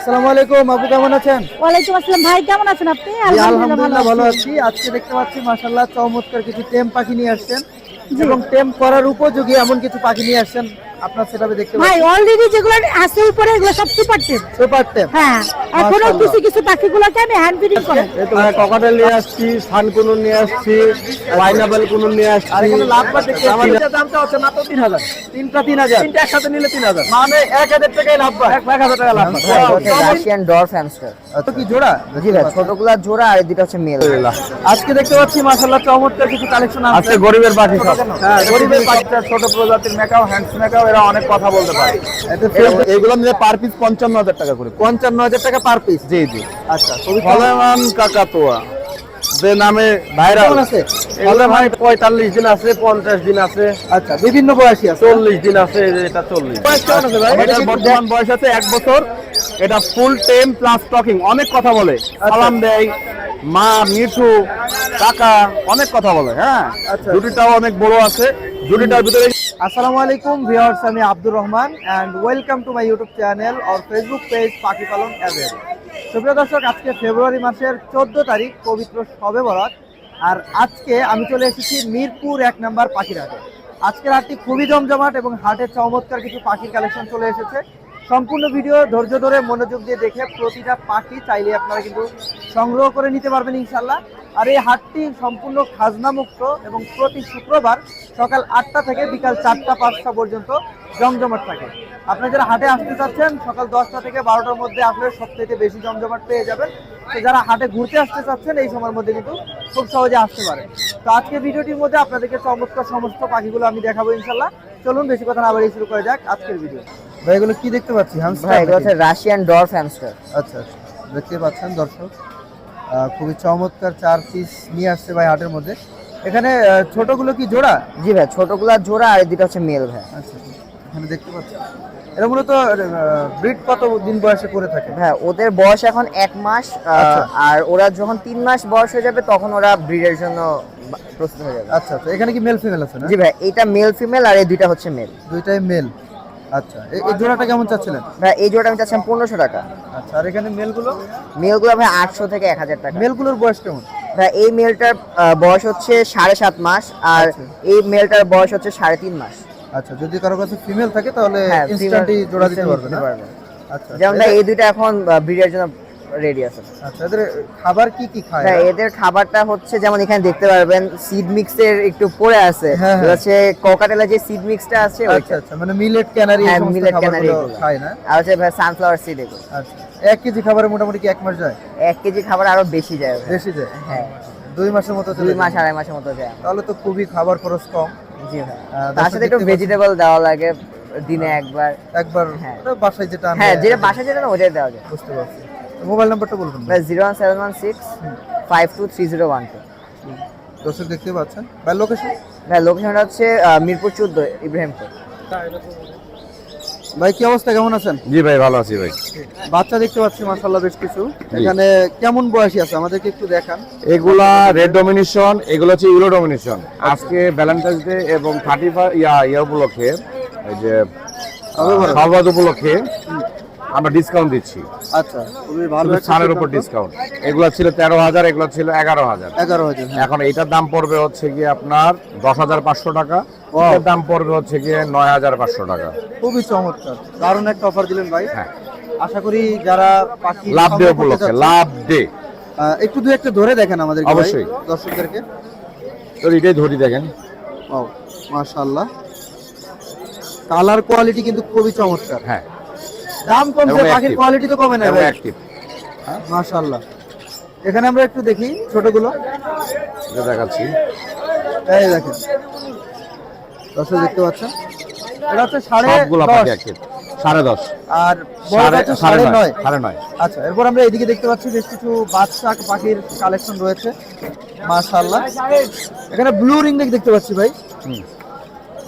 আসসালামু আলাইকুম আপু কেমন আছেন? ওয়ালাইকুম আসসালাম। ভাই কেমন আছেন আপনি? আলহামদুলিল্লাহ ভালো আছি। আছি। আজকে দেখতে পাচ্ছি মাশাআল্লাহ চমৎকার কিছু টেম পাখি নিয়ে আসছেন এবং টেম করার উপযোগী এমন কিছু পাখি নিয়ে আসছেন। আপনার সেটাবে দেখতে ভাই অলরেডি যেগুলো আছে উপরে এগুলো সব সুপার টেপ সুপার টেম হ্যাঁ এখনও কিছু কিছু পাখিগুলোকে আমি হ্যান্ড ফিডিং করে। ককাটেল নিয়ে আসছি নিয়ে আসছি পাইনাপেল কুনুন নিয়ে আসছি। আর এখানে দেখতে আমার পাচ্ছি দামটা হচ্ছে মাত্র তিন হাজার তিনটা তিন হাজার তিনটা একসাথে নিলে তিন হাজার মানে এক হাজার টাকায় লাভবার এক এক হাজার টাকা লাভ রাশিয়ান ডরফ হ্যামস্টার তো কি জোড়া? জি ভাই ছোটগুলা জোড়া আর এই দুটো হচ্ছে মেল আজকে দেখতে পাচ্ছি মাশাআল্লাহ চমৎকার কিছু কালেকশন আজকে গরিবের পাখি সব। হ্যাঁ, গরিবের বাচ্চা ছোট প্রজাতির মেকাও হ্যান্ডস মেকাও এরা অনেক কথা বলতে পারে। এগুলো নিলে পার পিস পঞ্চান্ন হাজার টাকা করে। পঞ্চান্ন হাজার টাকা পার পিস জি জি। আচ্ছা ফলেমান কাকাতুয়া যে নামে ভাইরাল আছে? এগুলো ভাই পঁয়তাল্লিশ দিন আছে পঞ্চাশ দিন আছে। আচ্ছা বিভিন্ন বয়সী আছে। চল্লিশ দিন আছে এটা চল্লিশ। বর্তমান বয়স আছে এক বছর। এটা ফুল টেম প্লাস টকিং অনেক কথা বলে। সালাম দেয় মা মিঠু কাকা অনেক কথা বলে হ্যাঁ? আচ্ছা। জুটিটাও অনেক বড় আছে। জুটিটার ভিতরে আসসালামু আলাইকুম ভিউয়ার্স আমি Abdur Rahman and welcome to my YouTube channel or Facebook page পাখি পালন অ্যাভেল সুপ্রিয় দর্শক আজকে ফেব্রুয়ারি মাসের চোদ্দ তারিখ পবিত্র সবে বরাত আর আজকে আমি চলে এসেছি মিরপুর এক নাম্বার পাখির হাটে আজকের হাটটি খুবই জমজমাট এবং হাটের চমৎকার কিছু পাখির কালেকশন চলে এসেছে। সম্পূর্ণ ভিডিও ধৈর্য ধরে মনোযোগ দিয়ে দেখে প্রতিটা পাখি চাইলে আপনারা কিন্তু সংগ্রহ করে নিতে পারবেন ইনশাল্লাহ আর এই হাটটি সম্পূর্ণ খাজনা মুক্ত এবং প্রতি শুক্রবার সকাল আটটা থেকে বিকাল চারটা, পাঁচটা পর্যন্ত জমজমাট থাকে। আপনি যারা হাটে আসতে চাচ্ছেন, সকাল দশটা থেকে বারোটার মধ্যে আসলে সবথেকে বেশি জমজমাট পেয়ে যাবেন। তো যারা হাটে ঘুরতে আসতে চাচ্ছেন, এই সময়ের মধ্যে কিন্তু খুব সহজে আসতে পারে তো আজকে ভিডিওটির মধ্যে আপনাদেরকে চমৎকার সমস্ত পাখিগুলো আমি দেখাবো ইনশাল্লাহ চলুন, বেশি কথা না বাড়িয়ে শুরু করা যাক আজকের ভিডিও। ভাই এগুলো কি দেখতে পাচ্ছি? ভাই এগুলো হচ্ছে রাশিয়ান ডরফ হ্যামস্টার আচ্ছা আচ্ছা। দেখতে পাচ্ছেন দর্শক। খুবই চমৎকার চার পিস নিয়ে আসছে ভাই হাটের মধ্যে। এখানে ছোটগুলো কি জোড়া? জি ভাই ছোটগুলা জোড়া আর দুটো হচ্ছে মেল ভাই। আচ্ছা এখানে দেখতে পাচ্ছেন এরা মূলত ব্রিড কত দিন বয়সে করে থাকে? হ্যাঁ ওদের বয়স এখন এক মাস আচ্ছা। আর ওরা যখন তিন মাস বয়স হয়ে যাবে তখন ওরা ব্রিডের জন্য প্রস্তুত হয়ে যাবে। আচ্ছা আচ্ছা। এখানে কি মেল ফিমেল আছে না? জি ভাই এটা মেল ফিমেল আর এই দুইটা হচ্ছে মেল দুইটাই মেল আচ্ছা এই জোড়াটা কেমন চাচ্ছিলেন? ভাই এই জোড়াটা আমি চাচ্ছিলাম পনেরোশো টাকা। আচ্ছা আর এখানে মেলগুলো? মেলগুলো ভাই আটশো থেকে এক হাজার টাকা। মেলগুলোর বয়স কেমন? ভাই এই মেলটার বয়স হচ্ছে সাড়ে সাত মাস আর আচ্ছা। এই মেলটার বয়স হচ্ছে সাড়ে তিন মাস। আচ্ছা যদি কারও কাছে ফিমেল থাকে তাহলে ইনস্ট্যান্টই জোড়া দিতে পারবে না? আচ্ছা যেমন ভাই এই দুইটা এখন ব্রিডের জন্য রেডি আছে। আচ্ছা এদের খাবার কি কি খায়? এরা? এদের খাবারটা হচ্ছে যেমন এখানে দেখতে পারবেন সিড মিক্সের একটু পড়ে আছে। হ্যাঁ, হ্যাঁ। হচ্ছে কোকাটেলা যে সিড মিক্সটা আছে আচ্ছা আচ্ছা মানে মিলেট ক্যানারি হ্যাঁ, খাবারগুলো এগুলো। খায় না? আর হচ্ছে ভাই সানফ্লাওয়ার সিড এগুলো। আচ্ছা এক কেজি খাবারে মোটামুটি কি এক মাস যায়? এক কেজি খাবার আরও বেশি যায় বেশি যায়? হ্যাঁ। দুই মাসের মতো দুই মাস আড়াই মাসের মতো যায়। তাহলে তো খুবই খাবার খরচ কম। জি আহ, তার সাথে একটু ভেজিটেবল দেওয়া লাগে দিনে একবার। একবার হ্যাঁ। বাসায় যেটা হ্যাঁ যেটা বাসা যেটা না ওটাই দেওয়া যায়। বুঝতে পারছি। মোবাইল নাম্বারটা বলবেন ভাই। Zero one seven one six five two three zero one two. দর্শক দেখতে পাচ্ছেন। ভাই লোকেশন ভাই লোকেশনটা হচ্ছে মিরপুর চোদ্দ ইব্রাহিমপুর। ভাই কি অবস্থা? কেমন আছেন? জি ভাই ভালো আছি ভাই। বাচ্চা দেখতে পাচ্ছি মাশাআল্লাহ বেশ কিছু। এখানে কেমন বয়সী আছে? আমাদেরকে একটু দেখান। এগুলা রেড ডমিনেশন এগুলো হচ্ছে ইউরো ডমিনেশন আজকে ভ্যালেন্টাইন্স ডে এবং থার্টি ইয়া ইয়া উপলক্ষে এই যে খাওয়াবাদ উপলক্ষে আমরা ডিসকাউন্ট দিচ্ছি। আচ্ছা খুবই ভালো ছাড়ের উপর ডিসকাউন্ট এগুলো ছিল তেরো হাজার এগুলো ছিল এগারো হাজার। এগারো হাজার হ্যাঁ। এখন এইটার দাম পড়বে হচ্ছে গিয়ে আপনার দশ হাজার পাঁচশো টাকা। এটার দাম পড়বে হচ্ছে গিয়ে নয় হাজার পাঁচশো টাকা। খুবই চমৎকার। দারুণ একটা অফার দিলেন ভাই। হ্যাঁ। আশা করি যারা পাখি লাভ ডে উপলক্ষে লাভ ডে। একটু দু একটা ধরে দেখেন আমাদের অবশ্যই। দর্শকদেরকে। তো এটাই ধরি দেখেন। ও মাশাআল্লাহ। কালার কোয়ালিটি কিন্তু খুবই চমৎকার। হ্যাঁ। দাম কমছে পাখির কোয়ালিটি তো কমে না অ্যাক্টিভ মাশাআল্লাহ। এখানে আমরা একটু দেখি ছোটগুলো। এটা দেখাচ্ছি। এই দেখেন। দর্শক দেখতে পাচ্ছেন? এটা হচ্ছে সাড়ে দশ। সাড়ে দশ। আর সাড়ে নয়। সাড়ে নয়। আচ্ছা এরপর আমরা এদিকে দেখতে পাচ্ছি বেশ কিছু বাচ্চা পাখির কালেকশন রয়েছে। মাশাআল্লাহ। এখানে ব্লু রিং দেখতে পাচ্ছি ভাই।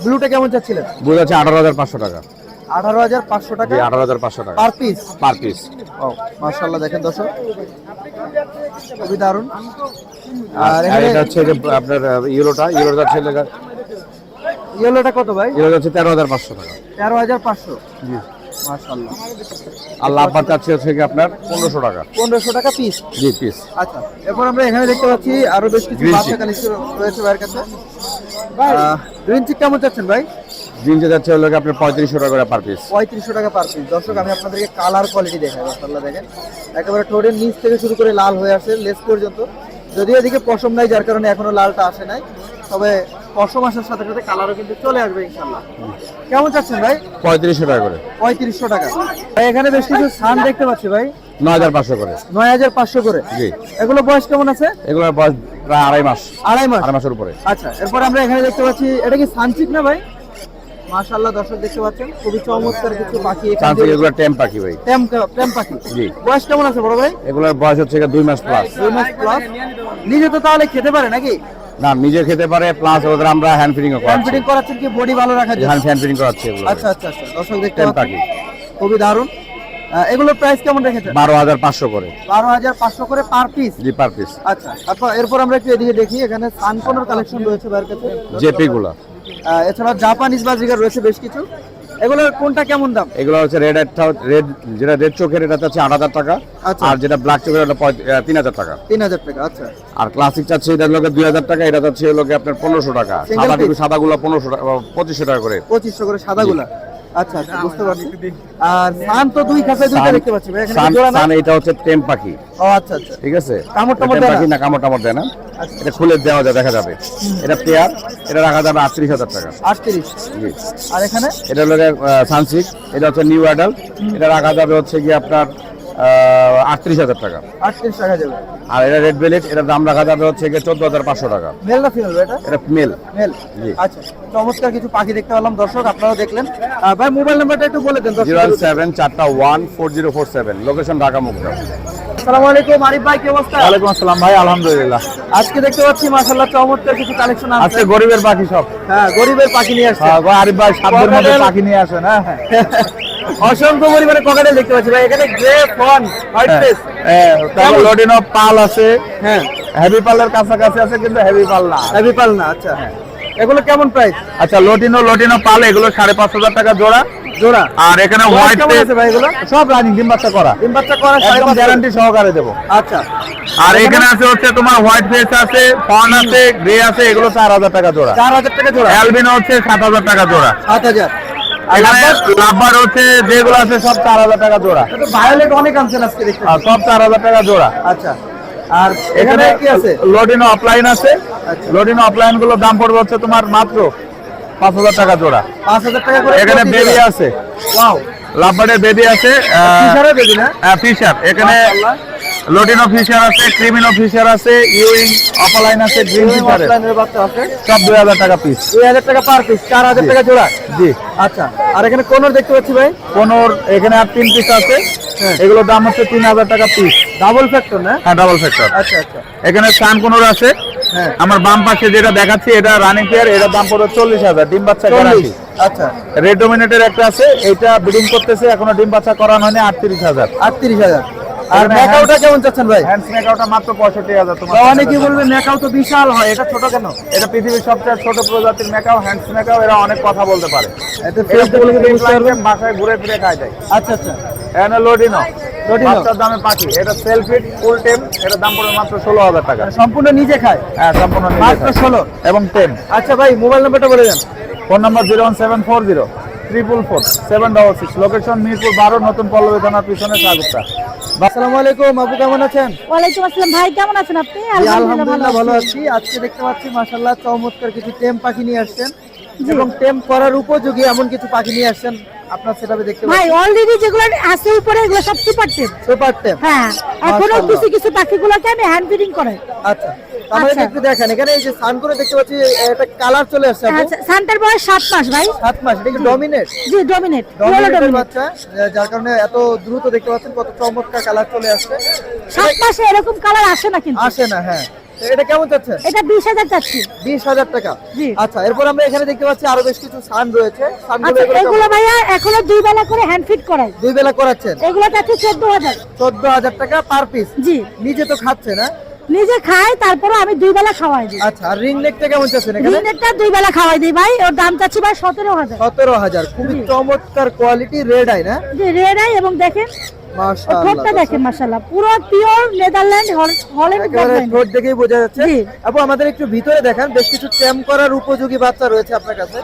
ব্লুটা কেমন চাচ্ছিলেন? বুঝ আছে আঠারো হাজার পাঁচশো টাকা। আঠারো হাজার পাঁচশো টাকা আঠারো হাজার পাঁচশো টাকা। Per piece? Per piece. ও মাশাআল্লাহ দেখেন দর্শক। খুবই দারুণ। আর এটা হচ্ছে যে আপনার ইউরোটা ইউরোটা ছেলে ইয়েলোটা কত ভাই? ইউরোটা হচ্ছে তেরো হাজার পাঁচশো টাকা। তেরো হাজার পাঁচশো। মাশাআল্লাহ। লাভবার চাচ্ছে হচ্ছে কি আপনার? পনেরোশো টাকা। পনেরোশো টাকা পিস জি পিস আচ্ছা এরপর আমরা এখানে দেখতে পাচ্ছি আরও বেশ কিছু বাচ্চা কালেকশন রয়েছে ভাইয়ের কাছে। গ্রিন চিক কেমন চাচ্ছেন ভাই? জিনতে যাচ্ছে হলো আপনার পঁয়ত্রিশশো টাকা করে পার পিস টাকা পার পিস দর্শক আমি আপনাদেরকে কালার কোয়ালিটি দেখাই দেখেন। একেবারে ঠোঁটের নিচ থেকে শুরু করে লাল হয়ে আসে লেস পর্যন্ত। যদিও এদিকে পশম নাই যার কারণে এখনও লালটা আসে নাই। তবে পশম আসার সাথে সাথে কালারও কিন্তু চলে আসবে ইনশাল্লাহ কেমন চাচ্ছেন ভাই? পঁয়ত্রিশশো টাকা করে। পঁয়ত্রিশশো টাকা। ভাই এখানে বেশ কিছু সান দেখতে পাচ্ছি ভাই। নয় হাজার পাঁচশো করে। নয় হাজার পাঁচশো করে। জি। এগুলো বয়স কেমন আছে? এগুলোর বয়স প্রায় আড়াই মাস। আড়াই মাস। আড়াই মাসের উপরে। আচ্ছা এরপর আমরা এখানে দেখতে পাচ্ছি এটা কি সানচিক না ভাই? মাশাআল্লাহ দর্শক দেখতে পাচ্ছেন খুবই চমৎকার কিছু পাখি এখান এগুলো টেম পাখি ভাই। প্রেম প্রেম পাখি। জি। বয়স কেমন আছে বড় ভাই? এগুলোর বয়স হচ্ছে গিয়ে দুই মাস প্লাস দুই মাস প্লাস নিজে তো তাহলে খেতে পারে নাকি? না নিজে খেতে পারে প্লাস ওদের আমরা হ্যান্ড ফিডিং হ্যান্ড ফিডিং করাচ্ছেন কি? বডি ভালো রাখার জন্য? হ্যান্ড ফিডিং করাচ্ছি এগুলো। আচ্ছা আচ্ছা আচ্ছা। দর্শক দেখতে পাচ্ছেন। খুবই দারুণ। এগুলোর প্রাইস কেমন রেখেছেন? বারো হাজার পাঁচশো করে। বারো হাজার পাঁচশো করে পার পিস জি পার পিস আচ্ছা তারপর এরপর আমরা একটু এদিকে দেখি এখানে সানকোনের কালেকশন রয়েছে ভাইয়ের কাছে। জেপি গুলা এছাড়া জাপানিজ বাজিকার রয়েছে বেশ কিছু। এগুলোর কোনটা কেমন দাম? এগুলো হচ্ছে রেড রেড যেটা রেড চোখের এটা হচ্ছে আট হাজার টাকা। আচ্ছা। আর যেটা ব্ল্যাক চোখের ওটা তিন হাজার টাকা। তিন হাজার টাকা আচ্ছা। আর ক্লাসিক চাচ্ছে এটা লোকে দুই হাজার টাকা এটা হচ্ছে লোকে আপনার পনেরোশো টাকা। সাদা সাদাগুলো পনেরোশো টাকা পঁচিশশো টাকা করে। পঁচিশশো করে সাদাগুলা? আচ্ছা আচ্ছা বুঝতে পারছি। আর সান তো দুই দুইটা দেখতে পাচ্ছি এখানে সান জোড়া না? সান এটা হচ্ছে টেম পাখি। ও আচ্ছা আচ্ছা। ঠিক আছে? কামড় টামড় দেয় না? কামড় টামড় দেয় না। আচ্ছা। এটা খুলে দেওয়া যায় দেখা যাবে। এটা পেয়ার এটা রাখা যাবে আটত্রিশ হাজার টাকা। আটত্রিশ। আর এখানে? এটা হলো সানসিক এটা হচ্ছে নিউ অ্যাডাল্ট। এটা রাখা যাবে হচ্ছে কি আপনার আটত্রিশ হাজার টাকা। আটত্রিশ টাকা যাবে আর এটা রেড বেলেট এটার দাম রাখা যাবে হচ্ছে গিয়ে চোদ্দ হাজার পাঁচশো টাকা। মেল না ফিমেল এটা? এটা মেল মেল আচ্ছা চমৎকার কিছু পাখি দেখতে পেলাম দর্শক আপনারা দেখলেন। ভাই মোবাইল নাম্বারটা একটু বলে দেন জিরো সেভেন চারটা one four zero four seven location Dhaka মুখটা আসসালামু আলাইকুম আরিফ ভাই কি অবস্থা? ওয়ালাইকুম আসসালাম ভাই আলহামদুলিল্লাহ। আজকে দেখতে পাচ্ছি মাশাআল্লাহ চমৎকার কিছু কালেকশন আছে। আজকে গরিবের পাখি সব। হ্যাঁ গরিবের পাখি নিয়ে আসছে। আহ, আরিফ ভাই সাধ্যের মধ্যে পাখি নিয়ে আসেন হ্যাঁ অসংখ্য পরিমাণে ককাটেল দেখতে পাচ্ছি ভাই এখানে গ্রে ফন হোয়াইট ফেস হ্যাঁ, তারপর কেমন? লটিনো পাল আছে। হ্যাঁ। হেভি পালের কাছাকাছি আছে কিন্তু হেভি পাল না। হেভি পাল না আচ্ছা। এগুলো কেমন প্রাইস আচ্ছা লটিনো লটিনো পাল এগুলো সাড়ে পাঁচ হাজার টাকা জোড়া। জোড়া। আর এখানে হোয়াইট আছে ভাই এগুলো? সব রানিং ডিম বাচ্চা করা। ডিম বাচ্চা করা একদম গ্যারান্টি সহকারে দেবো। আচ্ছা। আর এখানে আছে হচ্ছে তোমার হোয়াইট ফেস আছে ফন আছে গ্রে আছে এগুলো চার হাজার টাকা জোড়া। চার হাজার টাকা জোড়া। অ্যালবিনো হচ্ছে সাত হাজার টাকা জোড়া। সাত হাজার। আর এখানে লাভবার্ড? লাভবার হচ্ছে যেগুলো আছে সব চার হাজার টাকা জোড়া। ভায়োলেট অনেক আনছেন আজকে সব চার হাজার টাকা জোড়া। আচ্ছা। আর এখানে কি আছে? লোডিনো অফলাইন আছে। আচ্ছা। লোডিনো অফলাইনগুলোর দাম পড়বে হচ্ছে তোমার মাত্র পাঁচ হাজার টাকা জোড়া। পাঁচ হাজার টাকা করে এখানে বেবি আছে। ওয়াও লাভবার্ডের বেবি আছে না? ফিশার। এখানে মাশাআল্লাহ। ফিশার আছে ক্রিমিনো ফিশার আছে ইউইং অফলাইন আছে গ্রিন আছে। সব দুই হাজার টাকা পিস দুই হাজার টাকা পার পিস চার হাজার টাকা জোড়া। জি। আচ্ছা আর এখানে কোনর দেখতে পাচ্ছি ভাই? কোনোর এখানে আর তিন পিস আছে। হ্যাঁ। এগুলোর দাম হচ্ছে তিন হাজার টাকা পিস ডাবল ফ্যাক্টর না? হ্যাঁ ডাবল ফ্যাক্টর আচ্ছা আচ্ছা। এখানে সান কোনোর আছে হ্যাঁ। আমার বাম পাশে যেটা দেখাচ্ছি এটা রানিং পেয়ার এটার দাম পড়বে চল্লিশ হাজার ডিম বাচ্চা গ্যারান্টি আচ্ছা। রেড ডোমিনেটের একটা আছে এটা ব্রিডিং করতেছে এখনও ডিম বাচ্চা করানো হয়নি আটত্রিশ হাজার। আটত্রিশ হাজার। আর কেমন চাচ্ছেন ভাই? হ্যান্ড স্নেকাউটা মাত্র পঁয়ষট্টি হাজার তোমার কি বলবে তো বিশাল হয় এটা ছোট কেন? এটা পৃথিবীর সবচেয়ে ছোট প্রজাতির মেকাও হ্যান্ড স্নেকাও এরা অনেক কথা বলতে পারে। এটা ফেস বলে বাসায় ঘুরে ফিরে খায় যায় আচ্ছা আচ্ছা। Lotino। বাচ্চার দামে পাখি। এটা সেলফিট ফুল টেম এটার দাম পড়বে মাত্র ষোলো হাজার টাকা। সম্পূর্ণ নিজে খায়? হ্যাঁ সম্পূর্ণ মাত্র ষোলো? এবং টেন আচ্ছা ভাই মোবাইল নাম্বারটা বলে দেন। Phone number zero one seven four zero triple four seven double six location Mirpur বারো নতুন পল্লবী থানার পিছনে স্বাগতা। আসসালামু আলাইকুম আপু কেমন আছেন? ওয়ালাইকুম আসসালাম। ভাই কেমন আছেন আপনি? আলহামদুলিল্লাহ ভালো আছি। আছি। আজকে দেখতে পাচ্ছি মাশাআল্লাহ চমৎকার কিছু টেম পাখি নিয়ে আসছেন। এবং টেম করার উপযোগী এমন কিছু পাখি নিয়ে আসছেন। আপনার সেটাবে দেখতে ভাই অলরেডি যেগুলো আছে উপরে এগুলো সব সুপার টেপ সুপার হ্যাঁ এখনও কিছু কিছু পাখিগুলোকে আমি হ্যান্ড ফিডিং করাই। আচ্ছা আমাদের আচ্ছা। একটু দেখেন এখানে এই যে সান করে দেখতে পাচ্ছি একটা কালার চলে আসছে। আচ্ছা সান্টার বয়স সাত মাস ভাই। সাত মাস এটা কি ডমিনেট জি ডমিনেট ডমিনেটের বাচ্চা যার কারণে এত দ্রুত দেখতে পাচ্ছেন কত চমৎকার কালার চলে আসছে। সাত মাসে এরকম কালার আসে না কিন্তু। আসে না হ্যাঁ। এটা কেমন চাচ্ছেন? এটা বিশ হাজার চাচ্ছি। বিশ হাজার টাকা। আচ্ছা এরপর আমরা এখানে দেখতে পাচ্ছি আরও বেশ কিছু সান রয়েছে। আচ্ছা এগুলো ভাইয়া এখনও দুই বেলা করে হ্যান্ড ফিট করাই। দুই বেলা করাচ্ছেন? এগুলো চাচ্ছি চোদ্দ হাজার। চোদ্দ হাজার টাকা পার পিস জি। নিজে তো খাচ্ছে না? নিজে খাই তারপরে আমি দুই বেলা খাওয়াই দিই। আচ্ছা আর রিং নেকটা কেমন চাচ্ছেন এখানে? দিনেরটা দুই বেলা খাওয়াই দিই ভাই ওর দাম চাচ্ছি ভাই সতেরো হাজার। সতেরো হাজার। খুবই চমৎকার কোয়ালিটি রেড আই না? যে রেড আই এবং দেখেন মাশাআল্লাহ দেখেন মাশাআল্লাহ। পুরো পিওর নেদারল্যান্ড হল্যান্ড ঠোঁট দেখেই বোঝা যাচ্ছে। আপু আমাদের একটু ভিতরে দেখান বেশ কিছু টেম করার উপযোগী বাচ্চা রয়েছে আপনার কাছে।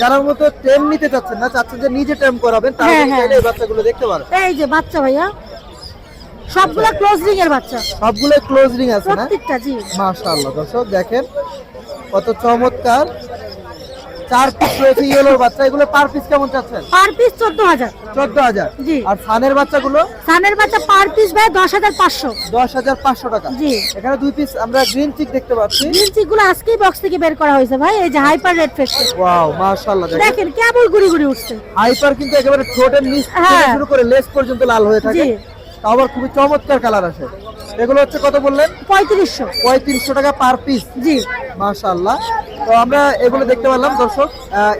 যারা মতো নিতে চাচ্ছেন না চাচ্ছেন যে নিজে টেম করাবেন তাহলে হ্যাঁ, হ্যাঁ। চাইলে এই বাচ্চাগুলো দেখতে পারেন। এই যে বাচ্চা ভাইয়া সবগুলা ক্লোজ রিং এর বাচ্চা। সবগুলো ক্লোজ রিং আছে না? প্রত্যেকটা জি। মাশাআল্লাহ দর্শক দেখেন কত চমৎকার। চার পিস রয়েছে ইয়েলোর বাচ্চা। এগুলো পার পিস কেমন চাচ্ছেন? পার পিস চোদ্দ হাজার। চোদ্দ হাজার। জি। আর সানের বাচ্চাগুলো? সানের বাচ্চা পার পিস ভাই দশ হাজার পাঁচশো। দশ হাজার পাঁচশো টাকা। জি। এখানে দুই পিস আমরা গ্রিন চিক দেখতে পাচ্ছি। গ্রিন চিকগুলো আজকেই বক্স থেকে বের করা হয়েছে ভাই। এই যে হাইপার রেড ফেস ওয়াও মাশাআল্লাহ দেখেন। কেবল গুড়ি গুড়ি উঠছে। হাইপার কিন্তু একেবারে ঠোঁটের নিচ থেকে হ্যাঁ। শুরু করে লেস পর্যন্ত লাল হয়ে থাকে। আবার খুবই চমৎকার কালার আসে এগুলো হচ্ছে কত বললেন? পঁয়ত্রিশশো। পঁয়ত্রিশশো টাকা পার পিস জি। মাশাআল্লাহ। তো আমরা এগুলো দেখতে পারলাম দর্শক।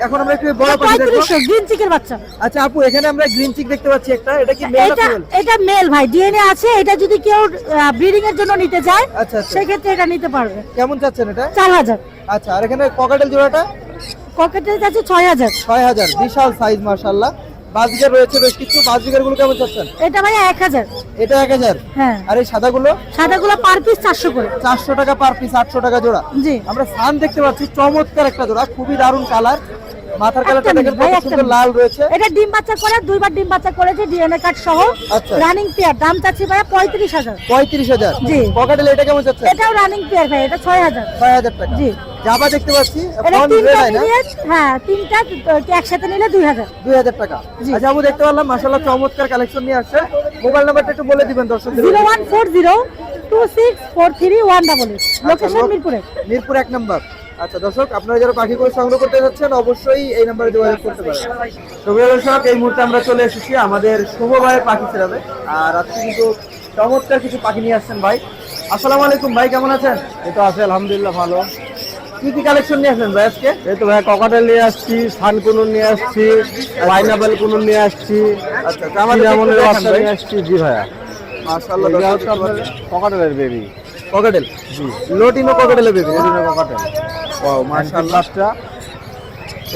এখন আমরা একটু বড় পাখি দেখব। গ্রিন চিকের বাচ্চা। আচ্ছা আপু এখানে আমরা গ্রিন চিক দেখতে পাচ্ছি একটা। এটা কি মেল না এটা ফিমেল এটা মেল ভাই ডিএনএ আছে। এটা যদি কেউ ব্রিডিং এর জন্য নিতে চায় আচ্ছা আচ্ছা। সেক্ষেত্রে এটা নিতে পারবে। কেমন চাচ্ছেন এটা? চার হাজার। আচ্ছা আর এখানে ককাটেল জোড়াটা? ছয় হাজার। ছয় হাজার। বিশাল সাইজ মাশাআল্লাহ। বাজিকার রয়েছে বেশ কিছু বাজিকারগুলো কেমন চাচ্ছেন? এটা ভাই এক হাজার। এটা এক হাজার? হ্যাঁ। আর এই সাদা গুলো সাদা গুলো পার পিস চারশো করে। চারশো টাকা পার পিস আটশো টাকা জোড়া। জি। আমরা সান দেখতে পাচ্ছি চমৎকার একটা জোড়া খুবই দারুণ কালার মাথার কালারটা দেখেন কত সুন্দর লাল রয়েছে। এটা ডিম বাচ্চা করে দুইবার ডিম বাচ্চা করেছে ডিএনএ কার্ড সহ। আচ্ছা। রানিং পেয়ার দাম চাচ্ছি ভাই পঁয়ত্রিশ হাজার। পঁয়ত্রিশ হাজার। জি। পকেটেল এটা কেমন চাচ্ছে এটাও রানিং পেয়ার ভাই এটা ছয় হাজার। টাকা। জি। জাবা দেখতে পাচ্ছি হ্যাঁ তিনটা একসাথে নিলে দুই হাজার। দুই হাজার টাকা। জি। আচ্ছা আবু দেখতে পারলাম চমৎকার কালেকশন নিয়ে আসছে। মোবাইল নাম্বারটা একটু বলে দিবেন দর্শকদের। Zero one four zero two six four three one double eight. Location মিরপুরে। মিরপুর এক নাম্বার। আচ্ছা দর্শক আপনারা যারা পাখিগুলো সংগ্রহ করতে যাচ্ছেন অবশ্যই এই নাম্বারে যোগাযোগ করতে পারেন। সুপ্রিয় দর্শক এই মুহূর্তে আমরা চলে এসেছি আমাদের শুভ ভাইয়ের পাখি ছেড়াবে আর আজকে কিন্তু চমৎকার কিছু পাখি নিয়ে আসছেন ভাই। আসসালামু আলাইকুম ভাই কেমন আছেন? এই তো আছে আলহামদুলিল্লাহ ভালো। কি কি কালেকশন নিয়ে আসলেন ভাই আজকে? এই তো ভাই ককাটেল নিয়ে আসছি সান কুনুন নিয়ে আসছি পাইনাপেল কুনুন নিয়ে আসছি আচ্ছা আমাদের। নিয়ে আসছি জি ভাইয়া। আপনার ককাটেলের বেবি ককেটেল? লোটিনো ককেটেলের বেবি ককাটেল। ওয়াও মাশাআল্লাহটা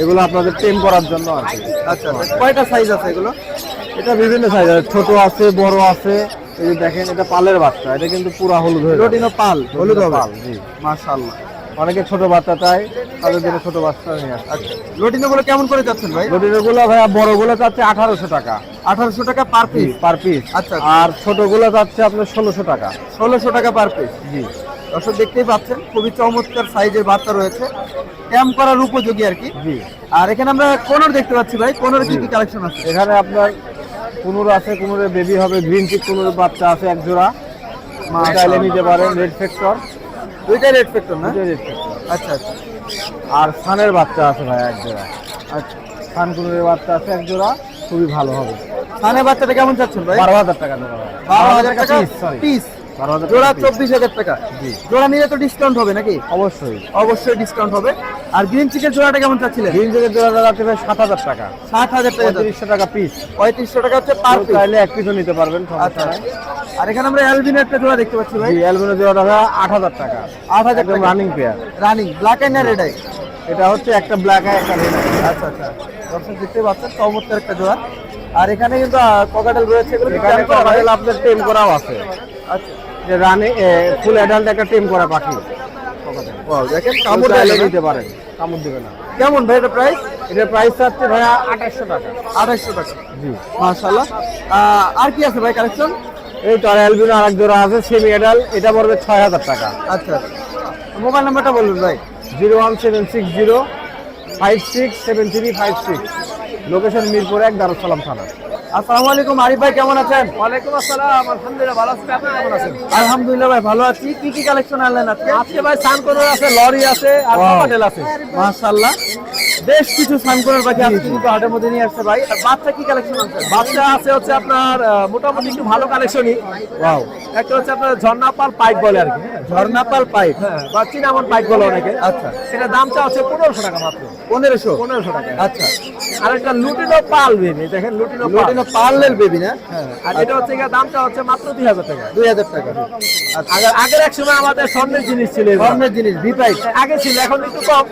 এগুলো আপনাদের টেম করার জন্য আর কি। আচ্ছা আচ্ছা। কয়টা সাইজ আছে এগুলো? এটা বিভিন্ন সাইজ আছে। ছোট আছে বড় আছে। এই দেখেন এটা পালের বাচ্চা। এটা কিন্তু পুরা হলুদ হয়ে। লোটিনো পাল হলুদ পাল জি। মাশাআল্লাহ। অনেকে ছোট বাচ্চা চায় তাদের জন্য ছোট বাচ্চা নিয়ে আসছে আচ্ছা লোটিনো গুলো কেমন করে যাচ্ছেন ভাই? গুলো ভাইয়া বড়গুলো চাচ্ছে আঠারোশো টাকা। আঠারোশো টাকা পার পিস পার পিস আচ্ছা। আর ছোটগুলো চাচ্ছে আপনার ষোলোশো টাকা। ষোলোশো টাকা পার পিস জি। দর্শক দেখতেই পাচ্ছেন খুবই চমৎকার সাইজের বাচ্চা রয়েছে। ক্যাম্প করার উপযোগী আর কি। জি। আর এখানে আমরা কোনর দেখতে পাচ্ছি ভাই কোনর কি কি কালেকশন আছে? এখানে আপনার কুনুর আছে কুনুরের বেবি হবে গ্রিন চিক কুনুরের বাচ্চা আছে এক জোড়া। চাইলে নিতে পারেন রেড ফ্যাক্টর দুইটাই রেড ফ্যাক্টর না? রেড ফ্যাক্টর আচ্ছা আচ্ছা। আর সানের বাচ্চা আছে ভাই এক জোড়া। আচ্ছা সান কুনুরের বাচ্চা আছে এক জোড়া খুবই ভালো হবে। সানের বাচ্চাটা কেমন চাচ্ছেন ভাই? বারো হাজার টাকা দেবো। বারো হাজার টাকা। পিস জোড়া চব্বিশ হাজার টাকা। জি। জোড়া নিলে তো ডিসকাউন্ট হবে নাকি? অবশ্যই। অবশ্যই ডিসকাউন্ট হবে। আর গ্রিন চিকেন জোড়াটা কেমন চাচ্ছিলেন? গ্রিন চিকের জোড়াটা যাচ্ছে ভাই সাত হাজার টাকা। ষাট হাজার টাকা। পঁয়ত্রিশশো টাকা পিস পঁয়ত্রিশশো টাকা হচ্ছে পার পিস চাইলে এক পিসও নিতে পারবেন আচ্ছা। আর এখানে আমরা অ্যালবিনো একটা জোড়া দেখতে পাচ্ছি ভাই। জি অ্যালবিনো জোড়াটা আট হাজার টাকা। আট হাজার টাকা। Running pair running black and red eye এটা হচ্ছে একটা ব্ল্যাক আই একটা রেড আচ্ছা আচ্ছা। দর্শক দেখতে পাচ্ছেন চমৎকার একটা জোড়া। আর এখানে কিন্তু ককাটেল রয়েছে এখানে আপনার টেম করাও আছে। আচ্ছা। রানে ফুল অ্যাডাল্ট একটা টেম করা পাখি দেখেন কামড় না? পারেন। কামড় দেবে না। কেমন ভাই এটা প্রাইস এটার প্রাইস চাচ্ছে ভাইয়া আঠাশশো টাকা। আঠাইশশো টাকা। জি। মাশাআল্লাহ। আর কি আছে ভাই কালেকশন এই তো আর অ্যালবিনো আরেক জোড়া আছে সেমি অ্যাডাল এটা পড়বে ছয় হাজার টাকা। আচ্ছা মোবাইল নাম্বারটা বলুন ভাই। Zero one seven six zero five six seven three five six. Location Mirpur এক দারুসালাম থানা। আসসালামু আলাইকুম আরিফ ভাই কেমন আছেন? ওয়ালাইকুম আসসালাম আলহামদুলিল্লাহ ভালো আছি। আপনি কেমন আছেন? আলহামদুলিল্লাহ ভাই ভালো আছি। কি কি কালেকশন আনলেন আজকে? আজকে ভাই সানকোনোর আছে লরি আছে আর. কপাটেল আছে। মাশাআল্লাহ। বেশ কিছু সানকোনার আজকে কিন্তু হাটের মধ্যে নিয়ে আসছে ভাই। আর বাচ্চা কি কালেকশন আনছেন? বাচ্চা আছে হচ্ছে আপনার মোটামুটি একটু ভালো কালেকশনই ওয়াও একটা হচ্ছে আপনার ঝর্ণা পাল পাইপ বলে আর কি। ঝর্ণাপাল পাইপ? হ্যাঁ বা চিনামন পাইপ বলে অনেকে। আচ্ছা। সেটা দামটা হচ্ছে পনেরোশো টাকা মাত্র। পনেরোশো? পনেরোশো টাকা। আচ্ছা। আর একটা লুটিনো পাল বেবি দেখেন লুটিনো লুটিনো বেবি না? আর এটা হচ্ছে দামটা হচ্ছে মাত্র দুই হাজার টাকা। দুই হাজার টাকা। আগের আগের এক সময় আমাদের স্বর্ণের জিনিস ছিল স্বর্ণের জিনিস ভি আগে ছিল এখন একটু কম।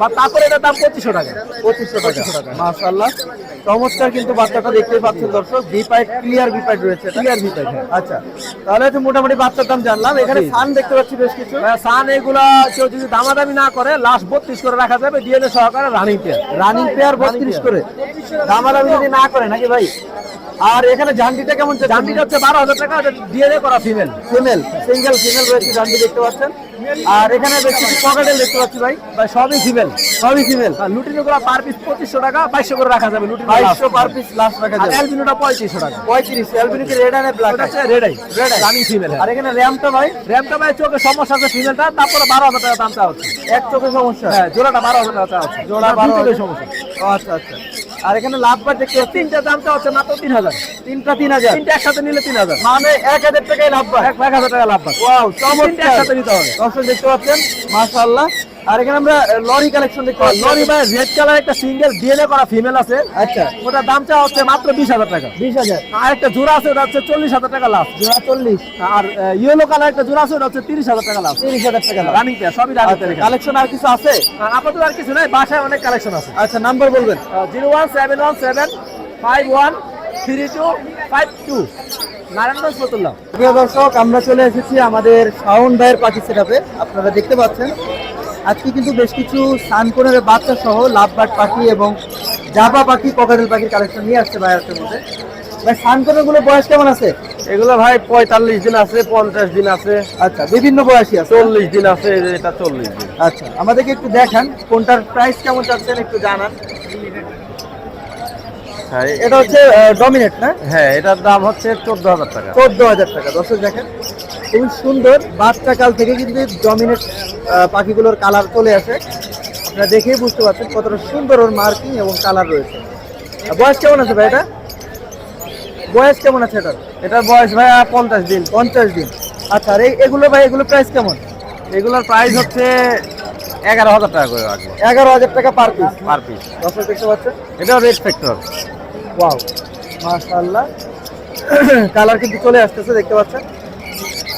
বা তারপরে এটার দাম পঁচিশশো টাকা। পঁচিশশো টাকা। মাশাআল্লাহ। চমৎকার কিন্তু বাচ্চাটা দেখতেই পাচ্ছেন দর্শক। ক্লিয়ার রয়েছে ক্লিয়ার আচ্ছা। তাহলে তো মোটামুটি বাচ্চার দাম জানলাম। এখানে সান দেখতে পাচ্ছি বেশ কিছু। সান এগুলা কেউ যদি দামাদামি না করে লাস্ট বত্রিশ করে রাখা যাবে। ডিএনএ সহকারে রানিং পেয়ার রানিং পেয়ার বত্রিশ করে দামাদামি যদি না করে নাকি ভাই? আর এখানে জান্ডিটা কেমন ঝান্ডিটা হচ্ছে বারো হাজার টাকা ডিএনএ করা ফিমেল ফিমেল সিঙ্গেল ফিমেল রয়েছে জান্ডি দেখতে পাচ্ছেন? আর এখানে বেশ কিছু পকেটেল দেখতে পাচ্ছি ভাই। ভাই সবই ফিমেল সবই ফিমেল লুটিনো গুলা পার পিস পঁচিশশো টাকা বাইশশো করে রাখা যাবে লুটিনো বাইশশো পার পিস লাস্ট রাখা যাবে। অ্যালবিনোটা পঁয়ত্রিশশো টাকা। পঁয়ত্রিশ অ্যালবিনো কি রেড আর ব্ল্যাক ওটা হচ্ছে red eye Red eye? Running female আর এখানে র্যামটা ভাই? র্যামটা ভাই চোখে সমস্যা আছে ফিমেলটা তারপরে বারো হাজার টাকা দামটা হচ্ছে এক চোখে সমস্যা? হ্যাঁ জোড়াটা বারো হাজার টাকা হচ্ছে জোড়া বারো হাজার। সমস্যা। আচ্ছা আচ্ছা। আর এখানে লাভবার দেখতে পাচ্ছি। তিনটা দামটা হচ্ছে মাত্র তিন হাজার। তিনটা তিন হাজার। তিনটা একসাথে নিলে তিন হাজার। মানে এক হাজার টাকায় লাভ এক এক হাজার টাকা লাভ পাচ্ছে ওয়াও তিনটা একসাথে নিতে হবে। দর্শক দেখতে পাচ্ছেন মাশাআল্লাহ। আর এখানে আমরা লরি কালেকশন দেখতে পাচ্ছি। লরি ভাই রেড কালার একটা সিঙ্গেল ডিএনএ করা ফিমেল আছে। আচ্ছা। ওটার দামটা হচ্ছে মাত্র বিশ হাজার টাকা। বিশ হাজার। আর একটা জোড়া আছে ওটা হচ্ছে চল্লিশ হাজার টাকা লাভ জোড়া চল্লিশ। আর ইয়েলো কালার একটা জোড়া আছে ওটা হচ্ছে তিরিশ হাজার টাকা লাভ তিরিশ হাজার টাকা রানিং পেয়ার সবই রানিং পেয়ার কালেকশন আর কিছু আছে? আপাতত আর কিছু নাই বাসায় অনেক কালেকশন আছে। আচ্ছা নাম্বার বলবেন। Zero one seven one seven five one three two five two Narayanganj Fatullah প্রিয় দর্শক আমরা চলে এসেছি আমাদের শাওন ভাইয়ের পাখি সেটাপে আপনারা দেখতে পাচ্ছেন আজকে কিন্তু বেশ কিছু সানকোনের বাচ্চা সহ লাভবার্ড পাখি এবং জাবা পাখি পকাটেল পাখির কালেকশন নিয়ে আসছে ভাইয়ার মধ্যে। ভাই সানকোনেরগুলো বয়স কেমন আছে? এগুলো ভাই পঁয়তাল্লিশ দিন আছে পঞ্চাশ দিন আছে। আচ্ছা বিভিন্ন বয়সী আছে। চল্লিশ দিন আছে এটা চল্লিশ দিন। আচ্ছা আমাদেরকে একটু দেখান কোনটার প্রাইস কেমন চাচ্ছেন একটু জানান। হ্যাঁ এটা হচ্ছে ডমিনেট না? হ্যাঁ এটার দাম হচ্ছে চোদ্দ হাজার টাকা। চোদ্দ হাজার টাকা। দর্শক দেখেন খুবই সুন্দর। বাচ্চা কাল থেকে কিন্তু ডমিনেট পাখিগুলোর কালার চলে আসে। আপনারা দেখেই বুঝতে পারছেন কতটা সুন্দর ওর মার্কিং এবং কালার রয়েছে। বয়স কেমন আছে ভাই এটা? বয়স কেমন আছে এটার? এটার বয়স ভাই পঞ্চাশ দিন। পঞ্চাশ দিন। আচ্ছা আর এগুলো ভাই এগুলো প্রাইস কেমন? এগুলোর প্রাইস হচ্ছে এগারো হাজার টাকা করে রাখব এগারো হাজার টাকা পার পিস পার পিস দর্শক দেখতে পাচ্ছেন? এটা রেড ফ্যাক্টর ওয়াও মাশাআল্লাহ। কালার কিন্তু চলে আসতেছে দেখতে পাচ্ছেন?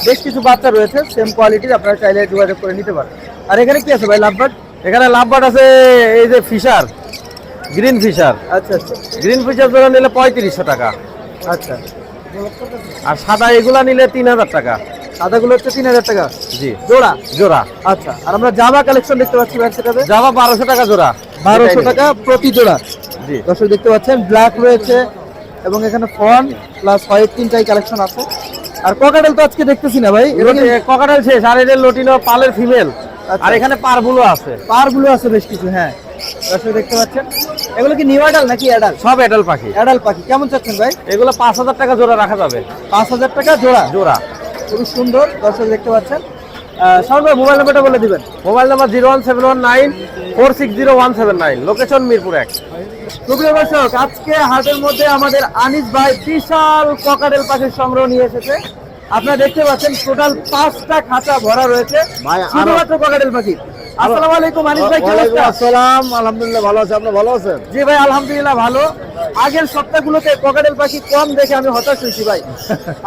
বেশ কিছু বাচ্চা রয়েছে সেম কোয়ালিটির আপনারা চাইলে যোগাযোগ করে নিতে পারেন। আর এখানে কি আছে ভাই লাভবার্ড? এখানে লাভবার্ড আছে এই যে ফিশার গ্রিন ফিশার। আচ্ছা আচ্ছা। গ্রিন ফিশার জোড়া নিলে পঁয়ত্রিশশো টাকা। আচ্ছা। আর সাদা এগুলা নিলে তিন হাজার টাকা। সাদাগুলো হচ্ছে তিন হাজার টাকা? জি। জোড়া? জোড়া। আচ্ছা আর আমরা জামা কালেকশন দেখতে পাচ্ছি সেটাতে? জামা বারোশো টাকা জোড়া। বারোশো টাকা প্রতি জোড়া। জি। দর্শক দেখতে পাচ্ছেন ব্ল্যাক রয়েছে এবং এখানে ফন প্লাস হোয়াইট তিনটাই কালেকশন আছে। আর ককাটেল তো আজকে দেখতেছি না ভাই। ককাটাল শেষ আর এদের লটিনো পালের ফিমেল আচ্ছা। আর এখানে পারগুলো আছে। পারগুলো আছে বেশ কিছু হ্যাঁ। দর্শক দেখতে পাচ্ছেন। এগুলো কি নিউ অ্যাডাল নাকি অ্যাডাল সব এডাল পাখি। অ্যাডাল পাখি। কেমন চাচ্ছেন ভাই? এগুলো পাঁচ হাজার টাকা জোড়া রাখা যাবে। পাঁচ হাজার টাকা জোড়া? জোড়া। খুবই সুন্দর দর্শক দেখতে পাচ্ছেন। সাউন্ড ভাই মোবাইল নাম্বারটা বলে দিবেন। Mobile number zero one seven one nine four six zero one seven nine location Mirpur এক। সুপ্রিয় দর্শক আজকে হাটের মধ্যে আমাদের আনিস ভাই বিশাল ককাটেল পাখির সংগ্রহ নিয়ে এসেছে। আপনারা দেখতে পাচ্ছেন টোটাল পাঁচটা খাঁচা ভরা রয়েছে। শুধুমাত্র ককাটেল পাখি। আসসালামু আলাইকুম আনিস ভাই কি আসসালাম আলহামদুলিল্লাহ ভালো আছে। আপনি ভালো আছেন? জি ভাই আলহামদুলিল্লাহ ভালো। আগের সপ্তাহগুলোতে ককাটেল পাখি কম দেখে আমি হতাশ হয়েছি ভাই।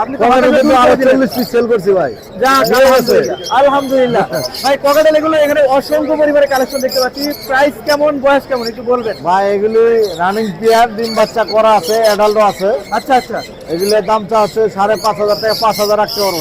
আপনি তো হতাশা দূর করে দিলেন। পিস সেল করছি ভাই। যাক, আলহামদুলিল্লাহ। আলহামদুলিল্লাহ। ভাই ককাটেল এগুলো এখানে অসংখ্য পরিমাণে কালেকশন দেখতে পাচ্ছি। প্রাইস কেমন বয়স কেমন একটু বলবেন? ভাই এগুলি রানিং পেয়ার ডিম বাচ্চা করা আছে অ্যাডাল্টও আছে। আচ্ছা আচ্ছা। এগুলোর দামটা আছে সাড়ে পাঁচ হাজার টাকা পাঁচ হাজার রাখতে পারব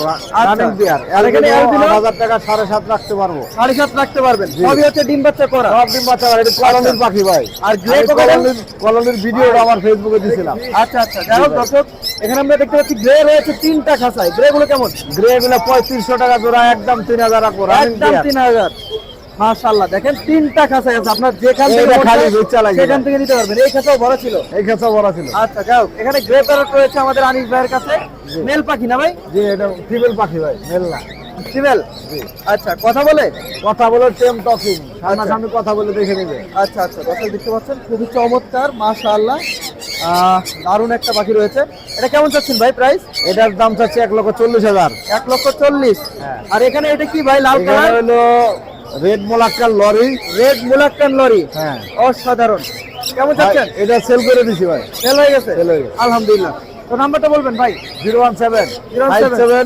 রানিং পেয়ার আর এখানে হাজার টাকা সাড়ে সাত রাখতে পারব। সাড়ে সাত রাখতে পারবেন। সবই হচ্ছে ডিম বাচ্চা করা। সব ডিম বাচ্চা এটা কলোনির পাখি ভাই। আর গ্রে কলোনির কলোনির ভিডিওটা আমার ফেসবুকে দিয়েছিলাম আচ্ছা আচ্ছা। যাই হোক দর্শক এখানে আমরা দেখতে পাচ্ছি গ্রে রয়েছে তিনটা খাঁচায়। গ্রে গুলো কেমন? গ্রে গুলো পঁয়ত্রিশশো টাকা জোড়া একদম তিন হাজার একদম তিন হাজার। মাশাল্লাহ দেখেন তিনটা খাঁচায় আছে। আপনার যেখান থেকে খালি বেচা লাগে। সেখান থেকে নিতে পারবেন। এই খাঁচাও বড় ছিল। এই খেসা বড় ছিল। আচ্ছা হোক এখানে গ্রে প্যারট রয়েছে আমাদের আনিস ভাইয়ের কাছে। মেল পাখি না ভাই? যে এটা ফিমেল পাখি ভাই মেল না। ফিমেল আচ্ছা কথা বলে? কথা বলে টেম টকিং সামনাসামনি কথা বলে দেখে নেবে। আচ্ছা আচ্ছা দর্শক দেখতে পাচ্ছেন খুবই চমৎকার মাশাআল্লাহ। দারুণ একটা পাখি রয়েছে। এটা কেমন চাচ্ছেন ভাই প্রাইস এটার দাম চাচ্ছে এক লক্ষ চল্লিশ হাজার। এক লক্ষ চল্লিশ। হ্যাঁ। আর এখানে এটা কি ভাই লাল কালার হলো red Moluccan lory. Red Moluccan lory. হ্যাঁ। অসাধারণ। কেমন চাচ্ছেন? এটা সেল করে দিছি ভাই। সেল হয়ে গেছে? Sell হয়ে গেছে। আলহামদুলিল্লাহ। তো নাম্বারটা বলবেন ভাই। Zero one seven five seven.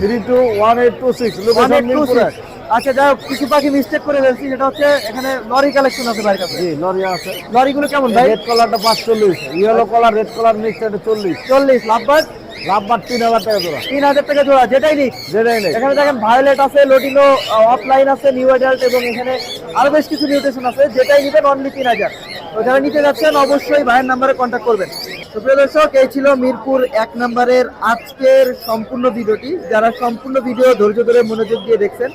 Three two one eight two six One eight two six। আচ্ছা যাই হোক, কিছু পাখি মিস্টেক করে ফেলছি হচ্ছে এখানে লরি কালেকশন আছে ভাইয়ের কাছে। জি লরি আছে। লরিগুলো কেমন ভাই? রেড কালারটা পাঁচচল্লিশ yellow colour red colour mix এটা চল্লিশ। চল্লিশ তিন হাজার টাকা জোড়া। তিন হাজার টাকা জোড়া যেটাই নিক। যেটাই নেই এখানে দেখেন ভায়োলেট আছে লোটিনো অফলাইন আছে নিউ অ্যাডাল্ট এবং এখানে আরও বেশ কিছু নিউট্রিশন আছে যেটাই নিবেন অনলি তিন হাজার। তো যারা নিতে যাচ্ছেন অবশ্যই ভাইয়ের নাম্বারে কন্ট্যাক্ট করবেন। তো প্রিয় দর্শক, এই ছিল মিরপুর এক নম্বরের আজকের সম্পূর্ণ ভিডিওটি। যারা সম্পূর্ণ ভিডিও ধৈর্য ধরে মনোযোগ দিয়ে দেখছেন,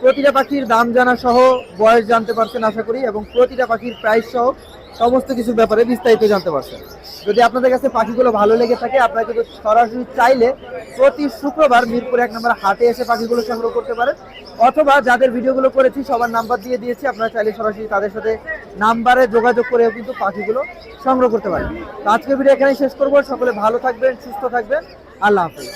প্রতিটা পাখির দাম জানা সহ বয়স জানতে পারছেন আশা করি, এবং প্রতিটা পাখির প্রাইস সহ সমস্ত কিছু ব্যাপারে বিস্তারিত জানতে পারছেন। যদি আপনাদের কাছে পাখিগুলো ভালো লেগে থাকে, আপনারা কিন্তু সরাসরি চাইলে প্রতি শুক্রবার মিরপুর এক নম্বর হাটে এসে পাখিগুলো সংগ্রহ করতে পারেন। অথবা যাদের ভিডিওগুলো করেছি, সবার নাম্বার দিয়ে দিয়েছি, আপনারা চাইলে সরাসরি তাদের সাথে নাম্বারে যোগাযোগ করেও কিন্তু পাখিগুলো সংগ্রহ করতে পারেন। তো আজকের ভিডিও এখানেই শেষ করব। সকলে ভালো থাকবেন, সুস্থ থাকবেন। আল্লাহ হাফিজ।